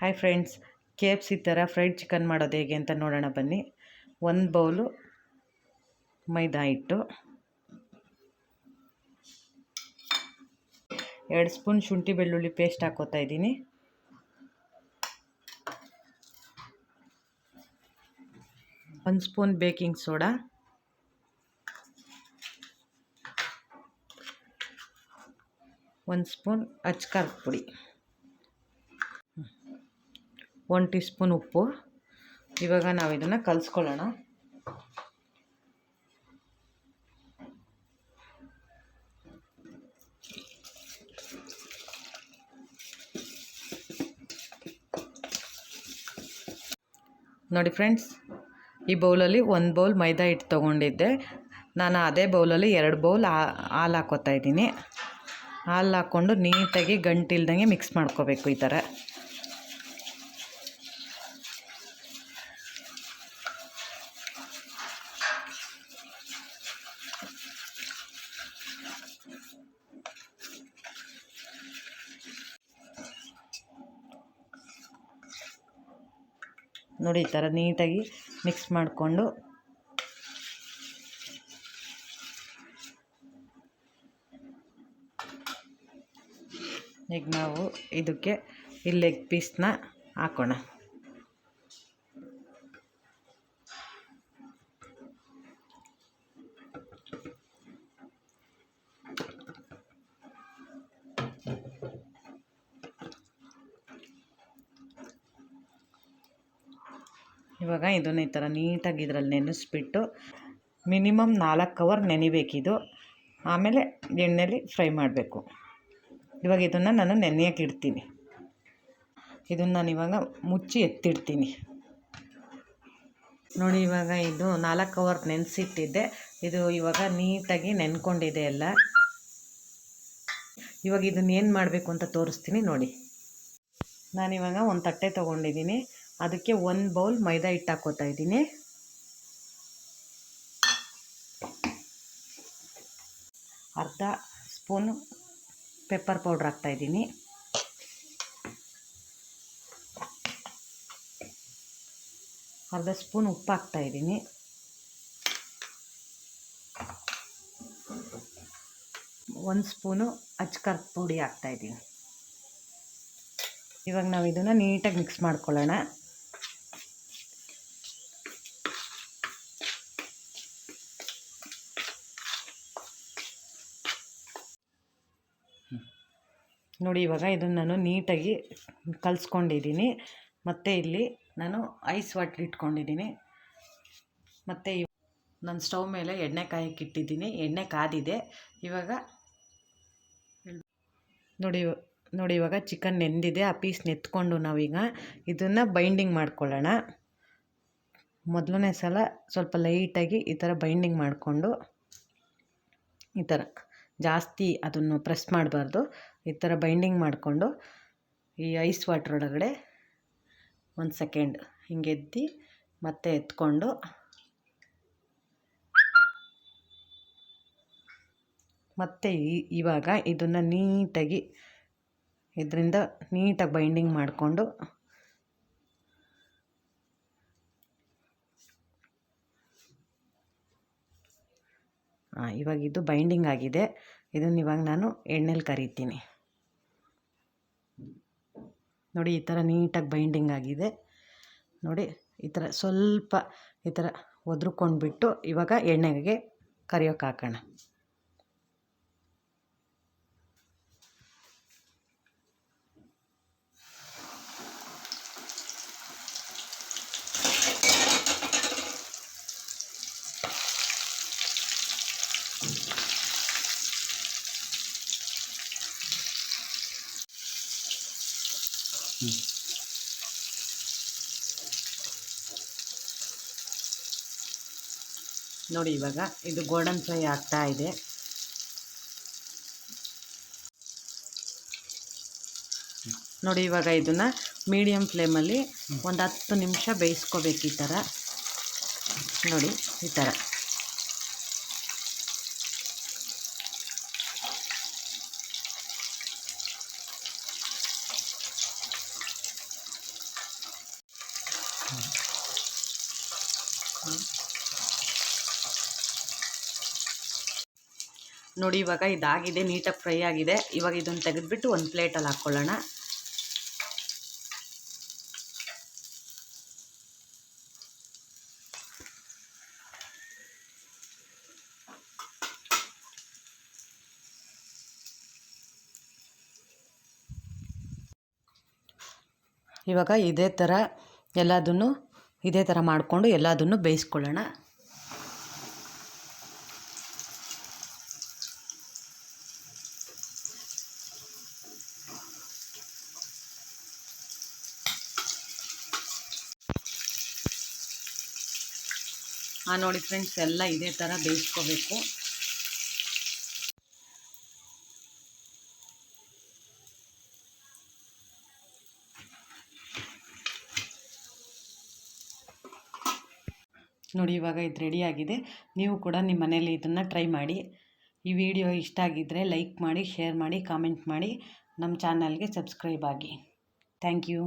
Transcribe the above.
Hi friends K F C ಥರ fried chicken ಮಾಡೋದು ಹೇಗೆ ಅಂತ ನೋಡೋಣ ಬನ್ನಿ. ಒಂದು ಬೌಲು ಮೈದಾ ಹಿಟ್ಟು, ಎರಡು ಸ್ಪೂನ್ ಶುಂಠಿ ಬೆಳ್ಳುಳ್ಳಿ ಪೇಸ್ಟ್ ಹಾಕೋತಾ ಇದ್ದೀನಿ. ಒಂದು ಸ್ಪೂನ್ ಬೇಕಿಂಗ್ ಸೋಡಾ ಒಂದು ಸ್ಪೂನ್ ಅಚ್ಕಾರದ ಪುಡಿ. ಒಂದು ಟೀ ಸ್ಪೂನ್ ಉಪ್ಪು. ಇವಾಗ ನಾವು ಇದನ್ನು ಕಲಿಸ್ಕೊಳ್ಳೋಣ. ನೋಡಿ ಫ್ರೆಂಡ್ಸ್, ಈ ಬೌಲಲ್ಲಿ ಒಂದು ಬೌಲ್ ಮೈದಾ ಹಿಟ್ಟು ತೊಗೊಂಡಿದ್ದೆ. ನಾನು ಅದೇ ಬೌಲಲ್ಲಿ ಎರಡು ಬೌಲ್ ಹಾಲು ಹಾಕೋತಾ ಇದ್ದೀನಿ. ಹಾಲು ಹಾಕ್ಕೊಂಡು ನೀಟಾಗಿ ಗಂಟಿಲ್ದಂಗೆ ಮಿಕ್ಸ್ ಮಾಡ್ಕೋಬೇಕು ಈ ಥರ. ನೋಡಿ ಈ ಥರ ನೀಟಾಗಿ ಮಿಕ್ಸ್ ಮಾಡಿಕೊಂಡು ಈಗ ನಾವು ಇದಕ್ಕೆ ಈ ಲೆಗ್ ಪೀಸ್ನ ಹಾಕೋಣ. ಇವಾಗ ಇದನ್ನು ಈ ಥರ ನೀಟಾಗಿ ಇದರಲ್ಲಿ ನೆನೆಸ್ಬಿಟ್ಟು ಮಿನಿಮಮ್ ನಾಲ್ಕು ಅವರ್ ನೆನಿಬೇಕಿದು. ಆಮೇಲೆ ಎಣ್ಣೆಲಿ ಫ್ರೈ ಮಾಡಬೇಕು. ಇವಾಗ ಇದನ್ನು ನಾನು ನೆನೆಯೋಕೆ ಇಡ್ತೀನಿ. ಇದನ್ನು ನಾನು ಇವಾಗ ಮುಚ್ಚಿ ಎತ್ತಿಡ್ತೀನಿ. ನೋಡಿ ಇವಾಗ ಇದು ನಾಲ್ಕು ಅವರ್ ನೆನೆಸಿಟ್ಟಿದ್ದೆ. ಇದು ಇವಾಗ ನೀಟಾಗಿ ನೆನ್ಕೊಂಡಿದೆ ಎಲ್ಲ. ಇವಾಗ ಇದನ್ನು ಏನು ಮಾಡಬೇಕು ಅಂತ ತೋರಿಸ್ತೀನಿ ನೋಡಿ. ನಾನಿವಾಗ ಒಂದು ತಟ್ಟೆ ತೊಗೊಂಡಿದ್ದೀನಿ. ಅದಕ್ಕೆ ಒಂದು ಬೌಲ್ ಮೈದಾ ಹಿಟ್ಟು ಹಾಕೋತಾ ಇದ್ದೀನಿ. ಅರ್ಧ ಸ್ಪೂನು ಪೆಪ್ಪರ್ ಪೌಡ್ರ್ ಹಾಕ್ತಾಯಿದ್ದೀನಿ ಅರ್ಧ ಸ್ಪೂನ್ ಉಪ್ಪು ಹಾಕ್ತಾಯಿದ್ದೀನಿ ಒಂದು ಸ್ಪೂನು ಅಚ್ಕರ್ ಪುಡಿ ಹಾಕ್ತಾಯಿದ್ದೀನಿ ಇವಾಗ ನಾವು ಇದನ್ನು ನೀಟಾಗಿ ಮಿಕ್ಸ್ ಮಾಡ್ಕೊಳ್ಳೋಣ. ನೋಡಿ, ಇವಾಗ ಇದನ್ನು ನಾನು ನೀಟಾಗಿ ಕಲಿಸ್ಕೊಂಡಿದ್ದೀನಿ. ಮತ್ತು ಇಲ್ಲಿ ನಾನು ಐಸ್ ವಾಟ್ರ್ ಇಟ್ಕೊಂಡಿದ್ದೀನಿ. ಮತ್ತು ನಾನು ಸ್ಟವ್ ಮೇಲೆ ಎಣ್ಣೆ ಕಾಯಕ್ಕೆ ಇಟ್ಟಿದ್ದೀನಿ. ಎಣ್ಣೆ ಕಾದಿದೆ. ಇವಾಗ ನೋಡಿ ನೋಡಿ, ಇವಾಗ ಚಿಕನ್ ನೆಂದಿದೆ. ಆ ಪೀಸ್ ನೆತ್ಕೊಂಡು ನಾವೀಗ ಇದನ್ನು ಬೈಂಡಿಂಗ್ ಮಾಡ್ಕೊಳ್ಳೋಣ. ಮೊದಲನೇ ಸಲ ಸ್ವಲ್ಪ ಲೈಟಾಗಿ ಈ ಥರ ಬೈಂಡಿಂಗ್ ಮಾಡಿಕೊಂಡು ಈ ಥರ ಜಾಸ್ತಿ ಅದನ್ನು ಪ್ರೆಸ್ ಮಾಡಬಾರ್ದು. ಈ ಥರ ಬೈಂಡಿಂಗ್ ಮಾಡಿಕೊಂಡು ಈ ಐಸ್ ವಾಟ್ರ್ ಒಳಗಡೆ ಒಂದು ಸೆಕೆಂಡ್ ಹಿಂಗೆ ಎದ್ದು ಮತ್ತೆ ಎತ್ಕೊಂಡು ಮತ್ತು ಇವಾಗ ಇದನ್ನು ನೀಟಾಗಿ ಇದರಿಂದ ನೀಟಾಗಿ ಬೈಂಡಿಂಗ್ ಮಾಡಿಕೊಂಡು ಹಾಂ ಇವಾಗ ಇದು ಬೈಂಡಿಂಗ್ ಆಗಿದೆ. ಇದನ್ನು ಇವಾಗ ನಾನು ಎಣ್ಣೆಲಿ ಕರಿತೀನಿ. ನೋಡಿ ಈ ಥರ ನೀಟಾಗಿ ಬೈಂಡಿಂಗ್ ಆಗಿದೆ. ನೋಡಿ ಈ ಥರ ಸ್ವಲ್ಪ ಈ ಥರ ಒದ್ರುಕೊಂಡ್ಬಿಟ್ಟು ಇವಾಗ ಎಣ್ಣೆಗೆ ಕರಿಯೋಕೆ ಹಾಕೋಣ. ನೋಡಿ ಇವಾಗ ಇದು ಗೋಲ್ಡನ್ ಫ್ರೈ ಆಗ್ತಾ ಇದೆ. ನೋಡಿ ಇವಾಗ ಇದನ್ನು ಮೀಡಿಯಮ್ ಫ್ಲೇಮಲ್ಲಿ ಒಂದು ಹತ್ತು ನಿಮಿಷ ಬೇಯಿಸ್ಕೋಬೇಕು ಈ ಥರ ನೋಡಿ ಈ ಥರ ನೋಡಿ, ಇವಾಗ ಇದಾಗಿದೆ, ನೀಟಾಗಿ ಫ್ರೈ ಆಗಿದೆ. ಇವಾಗ ಇದನ್ನು ತೆಗೆದುಬಿಟ್ಟು ಒಂದು ಪ್ಲೇಟಲ್ಲಿ ಹಾಕ್ಕೊಳ್ಳೋಣ ಇವಾಗ ಇದೇ ಥರ ಎಲ್ಲದನ್ನು, ಇದೇ ಥರ ಮಾಡಿಕೊಂಡು ಎಲ್ಲದನ್ನು ಬೇಯಿಸ್ಕೊಳ್ಳೋಣ. ನೋಡಿ ಫ್ರೆಂಡ್ಸ್ ಎಲ್ಲ ಇದೇ ಥರ ಬೇಯಿಸ್ಕೋಬೇಕು. ನೋಡಿ, ಇವಾಗ ಇದು ರೆಡಿಯಾಗಿದೆ ನೀವು ಕೂಡ ನಿಮ್ಮ ಮನೇಲಿ ಇದನ್ನು ಟ್ರೈ ಮಾಡಿ. ಈ ವಿಡಿಯೋ ಇಷ್ಟ ಆಗಿದ್ದರೆ ಲೈಕ್ ಮಾಡಿ ಶೇರ್ ಮಾಡಿ ಕಾಮೆಂಟ್ ಮಾಡಿ. ನಮ್ಮ ಚಾನಲ್ಗೆ ಸಬ್ಸ್ಕ್ರೈಬ್ ಆಗಿ. Thank you